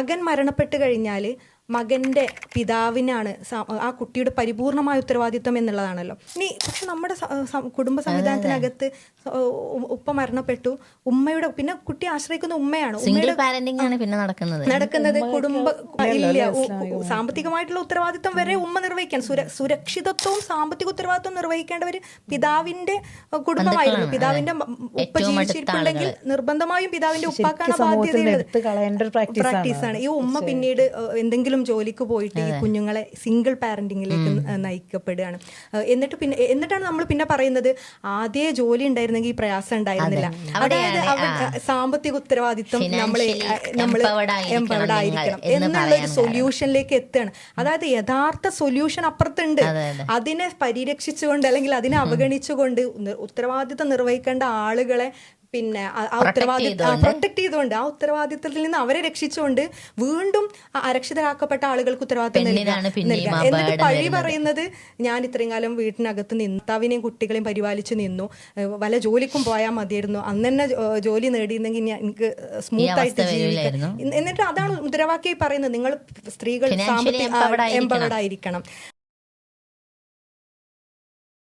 മകൻ മരണപ്പെട്ട് കഴിഞ്ഞാൽ മകന്റെ പിതാവിനാണ് ആ കുട്ടിയുടെ പരിപൂർണമായ ഉത്തരവാദിത്വം എന്നുള്ളതാണല്ലോ. ഇനി പക്ഷെ നമ്മുടെ കുടുംബ സംവിധാനത്തിനകത്ത് ഉപ്പ മരണപ്പെട്ടു. ഉമ്മയുടെ പിന്നെ കുട്ടി ആശ്രയിക്കുന്ന ഉമ്മയാണ്. സിംഗിൾ ഉമ്മയുടെ പാരന്റിംഗ് ആണ് പിന്നെ നടക്കുന്നത്. നടക്കുന്നത് കുടുംബ ഇല്ല സാമ്പത്തികമായിട്ടുള്ള ഉത്തരവാദിത്വം വരെ ഉമ്മ നിർവഹിക്കാൻ സുരക്ഷിതത്വവും സാമ്പത്തിക ഉത്തരവാദിത്വം നിർവഹിക്കേണ്ടവര് പിതാവിന്റെ കുടുംബമായിരുന്നു. പിതാവിന്റെ ഉപ്പ ജീവിച്ചിരിപ്പുണ്ടെങ്കിൽ നിർബന്ധമായും പിതാവിന്റെ ഉപ്പാക്കാണ് ബാധ്യതയുള്ളത്. പ്രാക്ടീസാണ് ഒരു പ്രാക്ടീസ് പ്രാക്ടീസ് ആണ്. ഈ ഉമ്മ പിന്നീട് ഏഹ്, എന്തെങ്കിലും ജോലിക്ക് പോയിട്ട് ഈ കുഞ്ഞുങ്ങളെ സിംഗിൾ പാരന്റിങ്ങിലേക്ക് നയിക്കപ്പെടുകയാണ്. എന്നിട്ട് പിന്നെ എന്നിട്ടാണ് നമ്മൾ പിന്നെ പറയുന്നത് ആദ്യ ജോലി ഉണ്ടായിരുന്നെങ്കിൽ ഈ പ്രയാസം ഉണ്ടായിരുന്നില്ല. അതായത് സാമ്പത്തിക ഉത്തരവാദിത്വം നമ്മൾ നമ്മൾ എംപവർഡ് ആയിരിക്കണം എന്ന് എന്നുള്ള ഒരു സൊല്യൂഷനിലേക്ക് എത്തുകയാണ്. അതായത് യഥാർത്ഥ സൊല്യൂഷൻ അപ്പുറത്തുണ്ട്. അതെ, അതെ. അതിനെ പരിരക്ഷിച്ചുകൊണ്ട് അല്ലെങ്കിൽ അതിനെ അവഗണിച്ചുകൊണ്ട് ഉത്തരവാദിത്വം നിർവഹിക്കേണ്ട ആളുകളെ പിന്നെ ആ- ഉത്തരവാദിത്വം പ്രൊട്ടക്ട് ചെയ്തുകൊണ്ട് ആ ഉത്തരവാദിത്വത്തിൽ നിന്ന് അവരെ രക്ഷിച്ചുകൊണ്ട് വീണ്ടും അരക്ഷിതരാക്കപ്പെട്ട ആളുകൾക്ക് ഉത്തരവാദിത്വം നൽകുക. എന്നിട്ട് പഴി പറയുന്നത് ഞാൻ ഇത്രയും കാലം വീട്ടിനകത്ത് നിന്ന്. ഭർത്താവിനെയും കുട്ടികളെയും പരിപാലിച്ചു നിന്നു. വല വല്ല ജോലിക്കും പോയാൽ മതിയായിരുന്നു. അന്ന് തന്നെ ജോലി നേടിയിരുന്നെങ്കിൽ എനിക്ക് സ്മൂത്ത് ആയിട്ട് ജീവിക്കാം എന്നിട്ട് അതാണ് മുദ്രാവാക്യം പറയുന്നത്. നിങ്ങൾ സ്ത്രീകൾ സാമ്പത്തിക എംപവേർഡ് ആയിരിക്കണം.